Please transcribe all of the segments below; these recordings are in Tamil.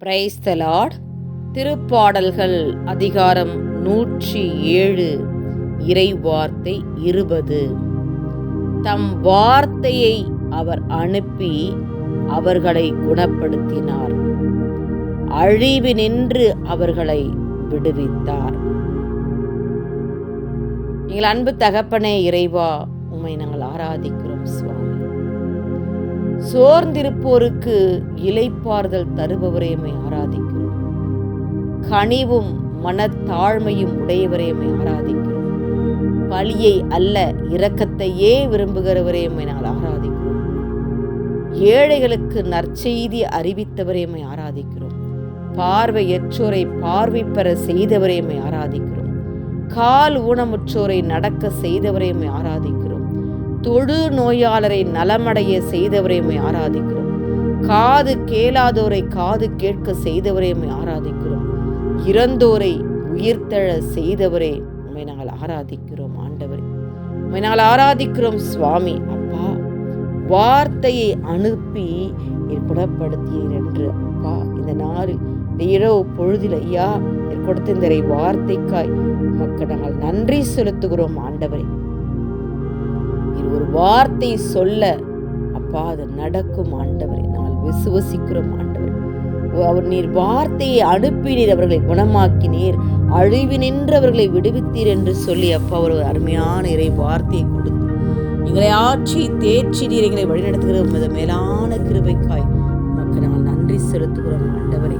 பிரைஸ் த லார்ட் திருப்பாடல்கள் அதிகாரம் நூற்றி ஏழு இறை வார்த்தை இருபது. தம் வார்த்தையை அவர் அனுப்பி அவர்களை குணப்படுத்தினார். அழிவினின்று அவர்களை விடுவித்தார். எங்கள் அன்பு தகப்பனே இறைவா உண்மை நாங்கள் ஆராதிக்கிறோம் சுவாமி சோர்ந்திருப்போருக்கு இலைப்பாறுதல் தருபவரே உம்மை ஆராதிக்கிறோம். கனிவும் மனத்தாழ்மையும் உடையவரே ஆராதிக்கிறோம். பழியை அல்ல இரக்கத்தையே விரும்புகிறவரே உம்மை நாங்கள் ஆராதிக்கிறோம். ஏழைகளுக்கு நற்செய்தி அறிவித்தவரே ஆராதிக்கிறோம். பார்வையற்றோரை பார்வை பெற செய்தவரே ஆராதிக்கிறோம். கால் ஊனமுற்றோரை நடக்க செய்தவரையுமே உம்மை ஆராதிக்கிறோம். தொழு நோயாளரை நலமடைய செய்தவரை ஆராதிக்கிறோம். காது கேளாதோரை காது கேட்க செய்தவரை ஆராதிக்கிறோம். இறந்தோரை உயிர்த்தழ செய்தவரே உண்மை நாங்கள் ஆராதிக்கிறோம் ஆண்டவரே. உண்மை நாங்கள் ஆராதிக்கிறோம் சுவாமி. அப்பா வார்த்தையை அனுப்பி குணப்படுத்தியீர் என்று. அப்பா இந்த நாளில் இந்த இரவு பொழுதில் ஐயா கொடுத்த இந்த வார்த்தைக்காய் உமக்கு நாங்கள் நன்றி செலுத்துகிறோம் ஆண்டவரே. ஒரு வார்த்தை சொல்ல அப்பா அது நடக்கும் ஆண்டவரை. நாங்கள் விசுவசிக்கிறோம் ஆண்டவர். அவர் நீர் வார்த்தையை அனுப்பினீர் அவர்களை குணமாக்கினீர். அழிவு நின்று அவர்களை விடுவித்தீர் என்று சொல்லி அப்பா ஒரு அருமையான இறை வார்த்தையை கொடுத்து எங்களை ஆட்சி தேர்ச்சி நீர் எங்களை வழிநடத்துகிற உமது மேலான கிருபைக்காய் உனக்கு நாங்கள் நன்றி செலுத்துகிறோம் ஆண்டவரை.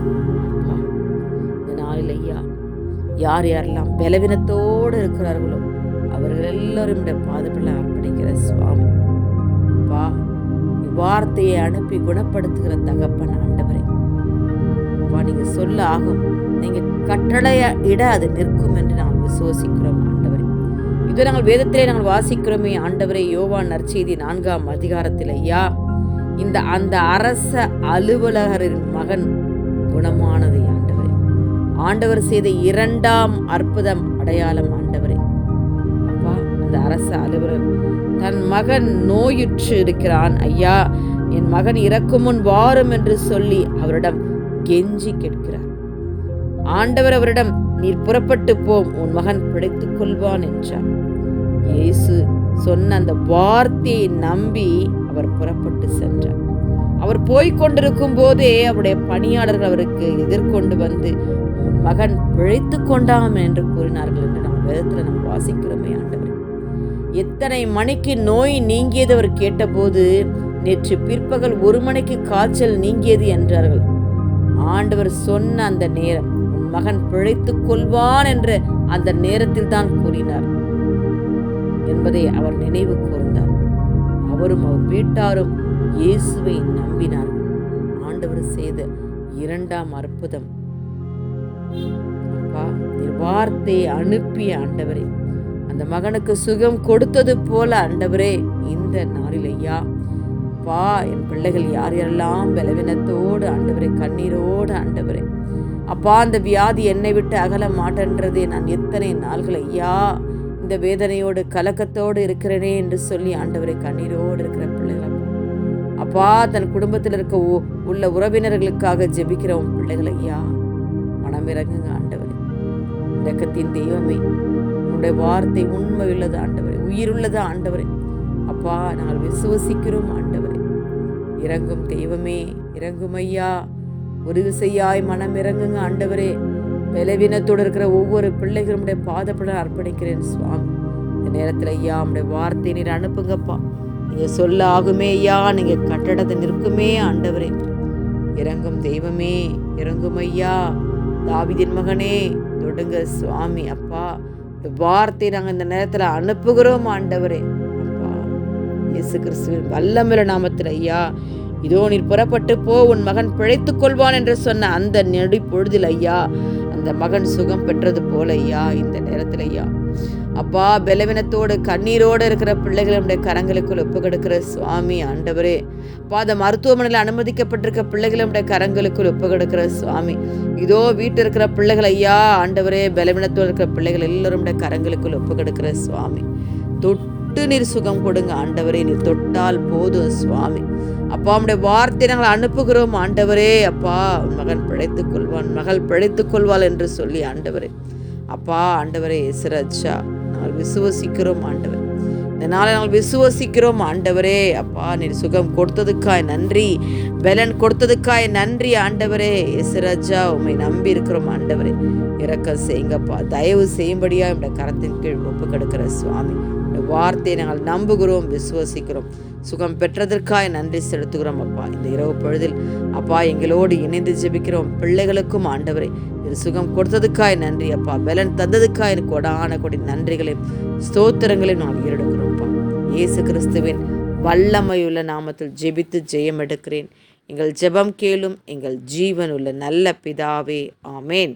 இந்த நாளில் ஐயா யார் யாரெல்லாம் பலவீனத்தோடு இருக்கிறார்களோ அவர்கள் எல்லாரும் இந்த பாதப்பில் அர்ப்பணிக்கிற சுவாமி. வா வார்த்தையை அனுப்பி குணப்படுத்துகிற தகப்பன் ஆண்டவரே. வா நீங்க சொல்ல ஆகும். நீங்க கட்டளைய இட அது நிற்கும் என்று நாங்கள் விசுவசிக்கிறோம் ஆண்டவரே. இது நாங்கள் வேதத்திலே நாங்கள் வாசிக்கிறோமே ஆண்டவரே யோவான் நற்செய்தி நான்காம் அதிகாரத்தில் ஐயா இந்த அந்த அரச அலுவலகரின் மகன் குணமானது ஆண்டவரே. ஆண்டவர் செய்த இரண்டாம் அற்புதம் அடையாளம் ஆண்டவரே. அந்த அரச அலுவலர். தன் மகன் நோயுற்று இருக்கிறான் ஐயா என் மகன் இறக்கும் முன் வாரும் என்று சொல்லி அவரிடம் கெஞ்சி கேட்கிறார். ஆண்டவர் அவரிடம் நீர் புறப்பட்டு போம் உன் மகன் பிழைத்துக் கொள்வான் என்றார். இயேசு சொன்ன அந்த வார்த்தையை நம்பி அவர் புறப்பட்டு சென்றார். அவர் போய்க் கொண்டிருக்கும் போதே அவருடைய பணியாளர்கள் அவருக்கு எதிர்கொண்டு வந்து உன் மகன் பிழைத்து கொண்டாம் என்று கூறினார்கள். என்று நம்ம வேதத்தில் நம்ம வாசிக்கிறோமே ஆண்டவர். எத்தனை மணிக்கு நோய் நீங்கியது அவர் கேட்டபோது நேற்று பிற்பகல் ஒரு மணிக்கு காய்ச்சல் நீங்கியது என்றார்கள். ஆண்டவர் சொன்ன அந்த நேரம் உன் மகன் பிழைத்துக் கொள்வான் என்று அந்த நேரத்தில் தான் கூறினார் என்பதை அவர் நினைவு கூர்ந்தார். அவரும் அவர் வீட்டாரும் இயேசுவை நம்பினார் ஆண்டவர் செய்த இரண்டாம் அற்புதம். அப்பா வார்த்தையை அனுப்பிய ஆண்டவரே அந்த மகனுக்கு சுகம் கொடுத்தது போல ஆண்டவரே இந்த நாளில் ஐயா அப்பா என் பிள்ளைகள் யார் யாரெல்லாம் பலவீனத்தோடு ஆண்டவரே கண்ணீரோடு ஆண்டவரே. அப்பா அந்த வியாதி என்னை விட்டு அகல மாட்டேன்றதே நான் எத்தனை நாள்கள் ஐயா? இந்த வேதனையோடு கலக்கத்தோடு இருக்கிறேனே என்று சொல்லி ஆண்டவரை கண்ணீரோடு இருக்கிற பிள்ளைகள் அப்பா. தன் குடும்பத்தில் இருக்க உள்ள உறவினர்களுக்காக ஜெபிக்கிறோம் பிள்ளைகள் ஐயா. மனம் இறங்குங்க ஆண்டவரே. இரக்கத்தின் தெய்வமே உன்னுடைய வார்த்தை உண்மை உள்ளது ஆண்டவரே. உயிருள்ளது ஆண்டவரே. அப்பா நாங்கள் விசுவசிக்கிறோம் ஆண்டவரே. இறங்கும் தெய்வமே இறங்கும் ஐயா உதவி செய்யாய் மனம் இறங்குங்க ஆண்டவரே. பலவீனத்தோடு இருக்கிற ஒவ்வொரு பிள்ளைகளுடைய பாதப்பட அர்ப்பணிக்கிறேன் சுவாமி. இந்த நேரத்தில் ஐயா உடைய வார்த்தை நீர் அனுப்புங்கப்பா. நீங்கள் சொல்ல ஆகுமே ஐயா. நீங்கள் கட்டடத்தை நிற்குமே ஆண்டவரே. இறங்கும் தெய்வமே இறங்கும் ஐயா தாவிதின் மகனே தொடுங்க சுவாமி. அப்பா இந்த வார்த்தை நாங்கள் இந்த நேரத்தில் அனுப்புகிறோம் ஆண்டவரே. அப்பா இயேசு கிறிஸ்துவின் வல்லமில நாமத்தில் ஐயா. இதோ நீர் புறப்பட்டு போ உன் மகன் பிழைத்துக் கொள்வான் என்று சொன்ன அந்த நெடி பொழுதில் ஐயா. அந்த மகன் சுகம் பெற்றது போல ஐயா இந்த நேரத்தில் ஐயா. அப்பா பலவீனத்தோடு கண்ணீரோடு இருக்கிற பிள்ளைகளை நம்முடைய கரங்களுக்குள் ஒப்பு கொடுக்கிற சுவாமி ஆண்டவரே. அப்பா அந்த மருத்துவமனையில் அனுமதிக்கப்பட்டிருக்க பிள்ளைகளை நம்முடைய கரங்களுக்குள் ஒப்பு கொடுக்கிற சுவாமி. இதோ வீட்டில் இருக்கிற பிள்ளைகள் ஐயா ஆண்டவரே பலவீனத்தோடு இருக்கிற பிள்ளைகள் எல்லாரும் நம்முடைய கரங்களுக்குள் ஒப்பு கொடுக்கிற சுவாமி. தொட்டு நீர் சுகம் கொடுங்க ஆண்டவரே. நீர் தொட்டால் போதும் சுவாமி. அப்பா உடைய வார்த்தை நாங்கள் அனுப்புகிறோம் ஆண்டவரே. அப்பா உன் மகன் பிழைத்துக் கொள்வான் மகள் பிழைத்துக் கொள்வாள் என்று சொல்லி ஆண்டவரே. அப்பா ஆண்டவரே இசரச்சா நாங்கள் விசுவசிக்கிறோம் ஆண்டவர். இந்த நாளை நாங்கள் விசுவசிக்கிறோம் ஆண்டவரே. அப்பா நீர் சுகம் கொடுத்ததுக்காய் நன்றி. பலன் கொடுத்ததுக்காய் நன்றி ஆண்டவரே. எசுராஜா உண்மை நம்பி இருக்கிறோம் ஆண்டவரே. இறக்கம் செய்யுங்கப்பா. தயவு செய்யும்படியா என்னோட கரத்தின் கீழ் ஒப்பு கெடுக்கிற சுவாமி. இந்த வார்த்தையை நாங்கள் நம்புகிறோம் விசுவசிக்கிறோம். சுகம் பெற்றதற்காய் நன்றி செலுத்துகிறோம் அப்பா. இந்த இரவு பொழுதில் அப்பா எங்களோடு இணைந்து ஜெபிக்கிறோம். பிள்ளைகளுக்கும் ஆண்டவரை இது சுகம் கொடுத்ததுக்காய் நன்றி அப்பா. பலன் தந்ததுக்காய் எனக்கு கொடான கொடி நன்றிகளையும் ஸ்தோத்திரங்களையும் நான் ஏறெடுக்கிறோம்ப்பா இயேசு கிறிஸ்துவின் வல்லமையுள்ள நாமத்தில் ஜெபித்து ஜெயம் எடுக்கிறேன் எங்கள் ஜெபம் கேளும் எங்கள் ஜீவனுள்ள நல்ல பிதாவே. ஆமேன்.